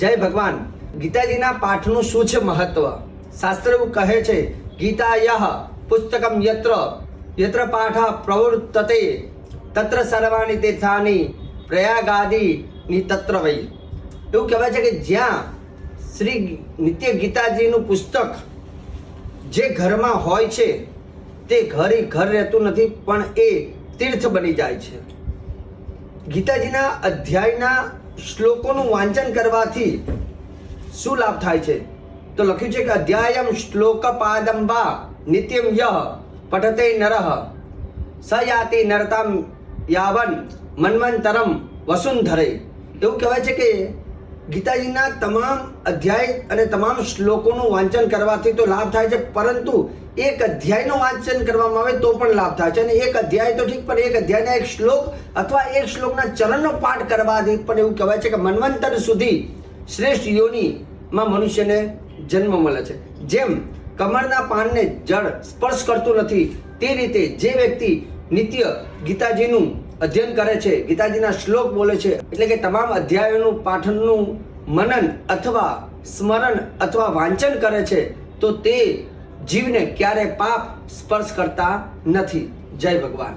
જય ભગવાન. ગીતાજીના પાઠનું શું છે મહત્વ? શાસ્ત્ર કહે છે ગીતા પુસ્તકમ યત્ર. યત્ર પાઠ પ્રવૃત્તતે તત્ર સર્વાણી તીર્થાની પ્રયાગાદિની તત્ર વૈ. એવું કહેવાય છે કે જ્યાં શ્રી નિત્ય ગીતાજીનું પુસ્તક જે ઘરમાં હોય છે, તે ઘર ઘર રહેતું નથી, પણ એ તીર્થ બની જાય છે. ગીતાજીના અધ્યાયના શ્લોકોનું વાંચન કરવાથી શું લાભ થાય છે? તો લખ્યું છે કે અધ્યાયમ શ્લોક પાદંબા નિત્યમ યહ પઠતે નરહ સયાતિ નરતામ યાવન મન્વંતરમ વસુંધરે. એવું કહેવાય છે કે ગીતાજીના તમામ અધ્યાય અને તમામ શ્લોકોનું વાંચન કરવાથી તો લાભ થાય છે, પરંતુ એક અધ્યાયનું વાંચન કરવામાં આવે તો પણ લાભ થાય છે. અને એક અધ્યાય તો ઠીક, પણ એક અધ્યાયના એક શ્લોક અથવા એક શ્લોકના ચરણનો પાઠ કરવાથી પણ એવું કહેવાય છે કે મનવંતર સુધી શ્રેષ્ઠ યોનીમાં મનુષ્યને જન્મ મળે છે. જેમ કમળના પાનને જળ સ્પર્શ કરતું નથી, તે રીતે જે વ્યક્તિ નિત્ય ગીતાજીનું અધ્યયન કરે છે. ગીતાજીના શ્લોક બોલે છે. એટલે કે તમામ અધ્યાયોનું પાઠનનું મનન અથવા સ્મરણ અથવા વાંચન કરે છે, તો તે જીવને ક્યારે પાપ સ્પર્શ કરતા નથી. જય ભગવાન.